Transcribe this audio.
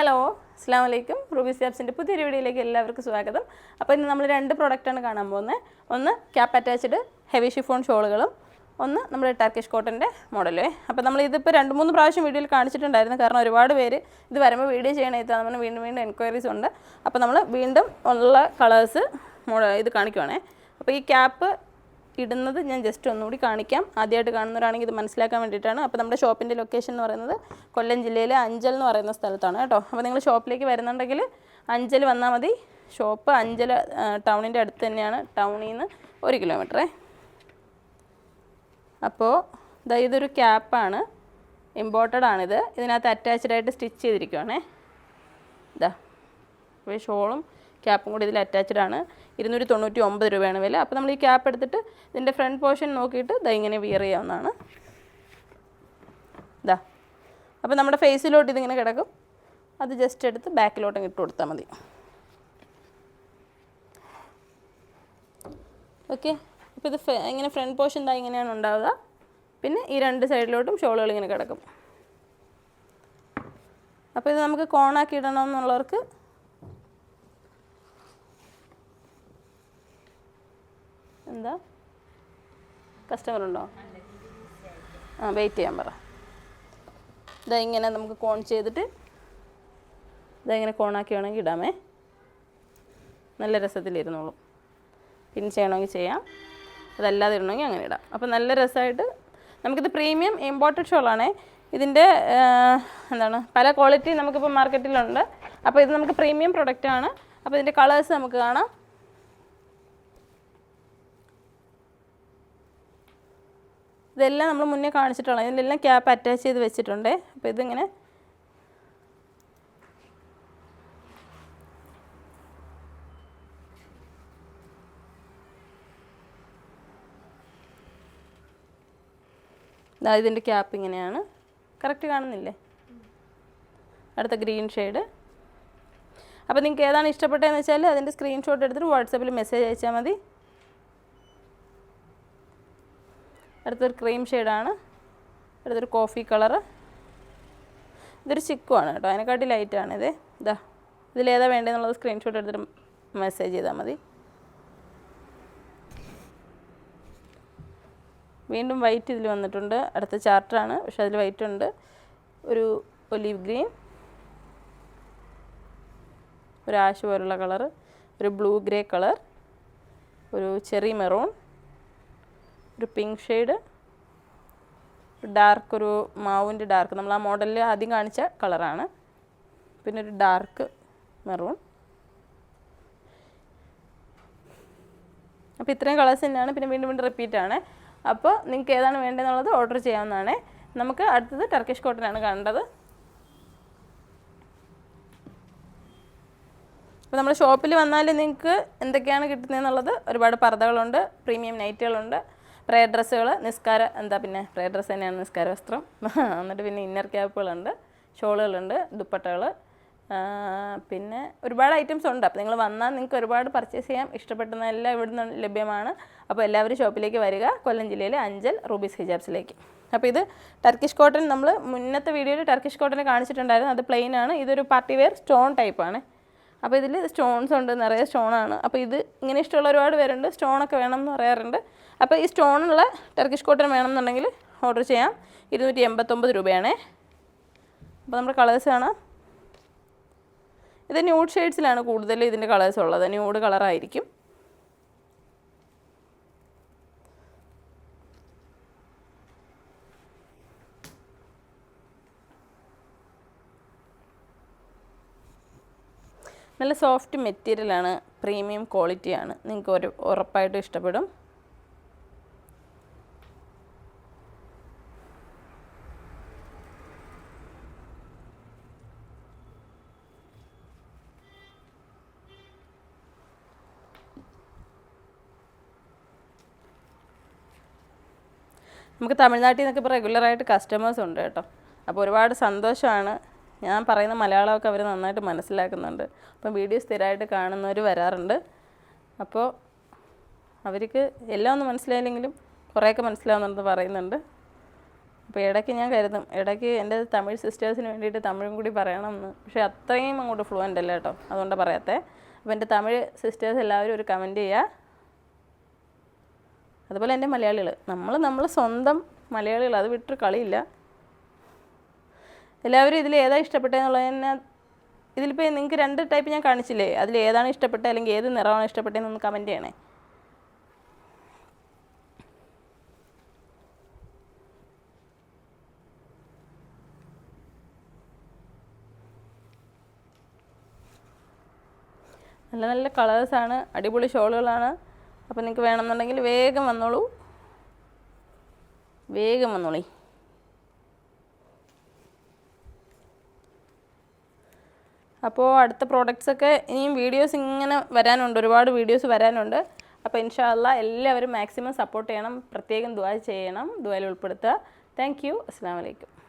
Hello അസ്സാം വലൈക്കും Ruby സ്റ്റാപ്സിന്റെ പുതിയൊരു വീഡിയോയിലേക്ക് എല്ലാവർക്കും സ്വാഗതം. അപ്പോൾ ഇന്ന് നമ്മൾ രണ്ട് പ്രോഡക്റ്റാണ് കാണാൻ പോകുന്നത്. ഒന്ന് ക്യാപ്പ് അറ്റാച്ച്ഡ് ഹെവി ഷിഫോൺ ഷോളുകളും ഒന്ന് നമ്മുടെ ടർക്കിഷ് കോട്ടന്റെ മോഡലേ അപ്പോൾ നമ്മൾ ഇതിപ്പോൾ രണ്ട് മൂന്ന് പ്രാവശ്യം വീഡിയോയിൽ കാണിച്ചിട്ടുണ്ടായിരുന്നു. കാരണം ഒരുപാട് പേര് ഇത് വരുമ്പോൾ വീഡിയോ ചെയ്യണേത്താന്ന് നമ്മൾ വീണ്ടും വീണ്ടും എൻക്വയറീസ് ഉണ്ട്. അപ്പോൾ നമ്മൾ വീണ്ടും ഉള്ള കളേഴ്സ് ഇത് കാണിക്കുവാണേ. അപ്പോൾ ഈ ക്യാപ്പ് ഇടുന്നത് ഞാൻ ജസ്റ്റ് ഒന്നുകൂടി കാണിക്കാം. ആദ്യമായിട്ട് കാണുന്നവരാണെങ്കിൽ ഇത് മനസ്സിലാക്കാൻ വേണ്ടിയിട്ടാണ്. അപ്പോൾ നമ്മുടെ ഷോപ്പിന്റെ ലൊക്കേഷൻ എന്ന് പറയുന്നത് കൊല്ലം ജില്ലയിലെ അഞ്ചൽ എന്ന് പറയുന്ന സ്ഥലത്താണ് കേട്ടോ. അപ്പോൾ നിങ്ങൾ ഷോപ്പിലേക്ക് വരുന്നുണ്ടെങ്കിൽ അഞ്ചൽ വന്നാൽ മതി. ഷോപ്പ് അഞ്ചൽ ടൗണിന്റെ അടുത്ത് തന്നെയാണ്. ടൗണിൽ നിന്ന് ഒരു കിലോമീറ്ററേ അപ്പോൾ ഇതാ ഇതൊരു ക്യാപ്പാണ് ഇമ്പോർട്ടഡ് ആണിത്. ഇതിനകത്ത് അറ്റാച്ച്ഡ് ആയിട്ട് സ്റ്റിച്ച് ചെയ്തിരിക്കുവാണേ. ഇതാ ഷോളും ക്യാപ്പും കൂടി ഇതിൽ അറ്റാച്ച്ഡ് ആണ്. ഇരുന്നൂറ്റി തൊണ്ണൂറ്റി ഒമ്പത് രൂപയാണ് വില. അപ്പോൾ നമ്മൾ ഈ ക്യാപ്പ് എടുത്തിട്ട് ഇതിന്റെ ഫ്രണ്ട് പോർഷൻ നോക്കിയിട്ട് ഇതാ ഇങ്ങനെ വിയർ ചെയ്യാവുന്നതാണ്. ഇതാ അപ്പോൾ നമ്മുടെ ഫേസിലോട്ട് ഇതിങ്ങനെ കിടക്കും. അത് ജസ്റ്റ് എടുത്ത് ബാക്കിലോട്ട് ഇട്ട് കൊടുത്താൽ മതി. ഓക്കെ അപ്പോൾ ഇത് ഇങ്ങനെ ഫ്രണ്ട് പോർഷൻ ഇതാ ഇങ്ങനെയാണ് ഉണ്ടാവുക. പിന്നെ ഈ രണ്ട് സൈഡിലോട്ടും ഷോളുകൾ ഇങ്ങനെ കിടക്കും. അപ്പോൾ ഇത് നമുക്ക് കോണാക്കി ഇടണമെന്നുള്ളവർക്ക് എന്താ? കസ്റ്റമർ ഉണ്ടോ ആ വെയിറ്റ് ചെയ്യാൻ പറ. ഇതാ ഇങ്ങനെ നമുക്ക് കോൺ ചെയ്തിട്ട് ഇതാ ഇങ്ങനെ കോണാക്കി വേണമെങ്കിൽ ഇടാമേ. നല്ല രസത്തിലിരുന്നോളും പിൻ ചെയ്യണമെങ്കിൽ ചെയ്യാം. അതല്ലാതെ ഇടണമെങ്കിൽ അങ്ങനെ ഇടാം. അപ്പോൾ നല്ല രസമായിട്ട് നമുക്കിത് പ്രീമിയം ഇമ്പോർട്ടഡ് ഷോളാണേ ഇതിന്റെ എന്താണ് പല ക്വാളിറ്റി നമുക്കിപ്പോൾ മാർക്കറ്റിലുണ്ട് അപ്പോൾ ഇത് നമുക്ക് പ്രീമിയം പ്രൊഡക്റ്റാണ് അപ്പോൾ ഇതിന്റെ കളേഴ്സ് നമുക്ക് കാണാം. ഇതെല്ലാം നമ്മൾ മുന്നേ കാണിച്ചിട്ടുള്ള ഇതിലെല്ലാം ക്യാപ്പ് അറ്റാച്ച് ചെയ്ത് വെച്ചിട്ടുണ്ട്. അപ്പോൾ ഇതിങ്ങനെ ഇതിന്റെ ക്യാപ്പ് ഇങ്ങനെയാണ്. കറക്റ്റ് കാണുന്നില്ലേ? അടുത്ത ഗ്രീൻ ഷെയ്ഡ് അപ്പോൾ നിങ്ങൾക്ക് ഏതാണ് ഇഷ്ടപ്പെട്ടതെന്ന് വെച്ചാൽ അതിന്റെ സ്ക്രീൻഷോട്ട് എടുത്തിട്ട് വാട്സപ്പിൽ മെസ്സേജ് അയച്ചാൽ മതി. അടുത്തൊരു ക്രീം ഷെയ്ഡാണ് അടുത്തൊരു കോഫി കളറ് ഇതൊരു ചിക്കുവാണ് കേട്ടോ. അതിനെക്കാട്ടി ലൈറ്റാണ് ഇത്. ഇതാ ഇതിലേതാ വേണ്ടതെന്നുള്ളത് സ്ക്രീൻഷോട്ട് എടുത്തിട്ട് മെസ്സേജ് ചെയ്താൽ മതി. വീണ്ടും വൈറ്റ് ഇതിൽ വന്നിട്ടുണ്ട്. അടുത്ത ചാർട്ടറാണ് പക്ഷെ അതിൽ വൈറ്റ് ഉണ്ട്. ഒരു ഒലീവ് ഗ്രീൻ ഒരു ആഷ് പോലുള്ള കളർ ഒരു ബ്ലൂ ഗ്രേ കളർ ഒരു ചെറി മെറൂൺ ഒരു പിങ്ക് ഷെയ്ഡ് ഡാർക്ക് ഒരു മാവിന്റെ ഡാർക്ക് നമ്മൾ ആ മോഡലിൽ ആദ്യം കാണിച്ച കളറാണ് പിന്നെ ഒരു ഡാർക്ക് മെറൂൺ അപ്പോൾ ഇത്രയും കളേഴ്സ് തന്നെയാണ്. പിന്നെ വീണ്ടും വീണ്ടും റിപ്പീറ്റ് ആണ്. അപ്പോൾ നിങ്ങൾക്ക് ഏതാണ് വേണ്ടതെന്നുള്ളത് ഓർഡർ ചെയ്യാവുന്നതാണ്. നമുക്ക് അടുത്തത് ടർക്കിഷ് കോട്ടനാണ് കണ്ടത്. അപ്പോൾ നമ്മുടെ ഷോപ്പിൽ വന്നാൽ നിങ്ങൾക്ക് എന്തൊക്കെയാണ് കിട്ടുന്നതെന്നുള്ളത് ഒരുപാട് പർദ്ദകളുണ്ട് പ്രീമിയം നൈറ്റുകളുണ്ട് പ്രേ ഡ്രസ്സുകൾ നിസ്കാര എന്താ പിന്നെ പ്രേ ഡ്രസ്സ് തന്നെയാണ് നിസ്കാര വസ്ത്രം. എന്നിട്ട് പിന്നെ ഇന്നർ ക്യാപ്പുകളുണ്ട് ഷോളുകളുണ്ട് ദുപ്പട്ടകൾ. പിന്നെ ഒരുപാട് ഐറ്റംസ് ഉണ്ട്. അപ്പോൾ നിങ്ങൾ വന്നാൽ നിങ്ങൾക്ക് ഒരുപാട് പർച്ചേസ് ചെയ്യാം. ഇഷ്ടപ്പെടുന്നതെല്ലാം ഇവിടുന്ന് ലഭ്യമാണ്. അപ്പോൾ എല്ലാവരും ഷോപ്പിലേക്ക് വരിക. കൊല്ലം ജില്ലയിലെ അഞ്ചൽ റൂബീസ് ഹിജാബ്സിലേക്ക്. അപ്പോൾ ഇത് ടർക്കിഷ് കോട്ടൺ നമ്മൾ മുന്നത്തെ വീഡിയോയിൽ ടർക്കിഷ് കോട്ടൺ കാണിച്ചിട്ടുണ്ടായിരുന്നു. അത് പ്ലെയിൻ ആണ്. ഇതൊരു പാർട്ടി വെയർ സ്റ്റോൺ ടൈപ്പാണ് അപ്പോൾ ഇതിൽ സ്റ്റോൺസ് ഉണ്ട് നിറയെ സ്റ്റോണാണ് അപ്പോൾ ഇത് ഇങ്ങനെ ഇഷ്ടമുള്ള ഒരുപാട് പേരുണ്ട്. സ്റ്റോണൊക്കെ വേണം എന്ന് പറയാറുണ്ട്. അപ്പോൾ ഈ സ്റ്റോണുള്ള ടർക്കിഷ് കോട്ടൺ വേണമെന്നുണ്ടെങ്കിൽ ഓർഡർ ചെയ്യാം. ഇരുന്നൂറ്റി എൺപത്തൊമ്പത് രൂപയാണേ. അപ്പോൾ നമ്മുടെ കളേഴ്സ് കാണാം. ഇത് ന്യൂഡ് ഷെയ്ഡ്സിലാണ് കൂടുതൽ ഇതിന്റെ കളേഴ്സ് ഉള്ളത്. ന്യൂഡ് കളറായിരിക്കും നല്ല സോഫ്റ്റ് മെറ്റീരിയലാണ് പ്രീമിയം ക്വാളിറ്റിയാണ് നിങ്ങൾക്ക് ഒരു ഉറപ്പായിട്ടും ഇഷ്ടപ്പെടും. നമുക്ക് തമിഴ്നാട്ടിൽ നിന്നൊക്കെ ഇപ്പോൾ റെഗുലറായിട്ട് കസ്റ്റമേഴ്സ് ഉണ്ട് കേട്ടോ. അപ്പോൾ ഒരുപാട് സന്തോഷമാണ്. ഞാൻ പറയുന്ന മലയാളമൊക്കെ അവർ നന്നായിട്ട് മനസ്സിലാക്കുന്നുണ്ട്. അപ്പം വീഡിയോ സ്ഥിരമായിട്ട് കാണുന്നവർ വരാറുണ്ട്. അപ്പോൾ അവർക്ക് എല്ലാം ഒന്നും മനസ്സിലായില്ലെങ്കിലും കുറേയൊക്കെ മനസ്സിലാവുന്നുണ്ടെന്ന് പറയുന്നുണ്ട്. അപ്പോൾ ഇടയ്ക്ക് ഞാൻ കരുതും. ഇടയ്ക്ക് എന്റെ തമിഴ് സിസ്റ്റേഴ്സിന് വേണ്ടിയിട്ട് തമിഴും കൂടി പറയണം എന്ന് പക്ഷേ അത്രയും അങ്ങോട്ട് ഫ്ലുവന്റ് അല്ല കേട്ടോ. അതുകൊണ്ട് പറയാത്തേ അപ്പോൾ എന്റെ തമിഴ് സിസ്റ്റേഴ്സ് എല്ലാവരും ഒരു കമന്റ് ചെയ്യുക. അതുപോലെ എന്റെ മലയാളികൾ. നമ്മൾ നമ്മൾ സ്വന്തം മലയാളികൾ. അത് വിട്ടൊരു കളിയില്ല. എല്ലാവരും ഇതിൽ ഏതാ ഇഷ്ടപ്പെട്ടതെന്നുള്ളത് തന്നെ ഇതിലിപ്പോൾ നിങ്ങൾക്ക് രണ്ട് ടൈപ്പ് ഞാൻ കാണിച്ചില്ലേ? അതിൽ ഏതാണ് ഇഷ്ടപ്പെട്ടത് അല്ലെങ്കിൽ ഏത് നിറമാണ് ഇഷ്ടപ്പെട്ടതെന്നൊന്ന് കമന്റ് ചെയ്യണേ. നല്ല നല്ല കളേഴ്സാണ് അടിപൊളി ഷോളുകളാണ്. അപ്പോൾ നിങ്ങൾക്ക് വേണമെന്നുണ്ടെങ്കിൽ വേഗം വന്നോളൂ. വേഗം വന്നോളി. അപ്പോൾ അടുത്ത പ്രോഡക്റ്റ്സൊക്കെ ഇനിയും വീഡിയോസ് ഇങ്ങനെ വരാനുണ്ട്. ഒരുപാട് വീഡിയോസ് വരാനുണ്ട്. അപ്പോൾ ഇൻഷാല്ല എല്ലാവരും മാക്സിമം സപ്പോർട്ട് ചെയ്യണം. പ്രത്യേകം ദുആ ചെയ്യണം. ദുആയിൽ ഉൾപ്പെടുത്തുക. താങ്ക് യു അസ്സാം വലൈക്കും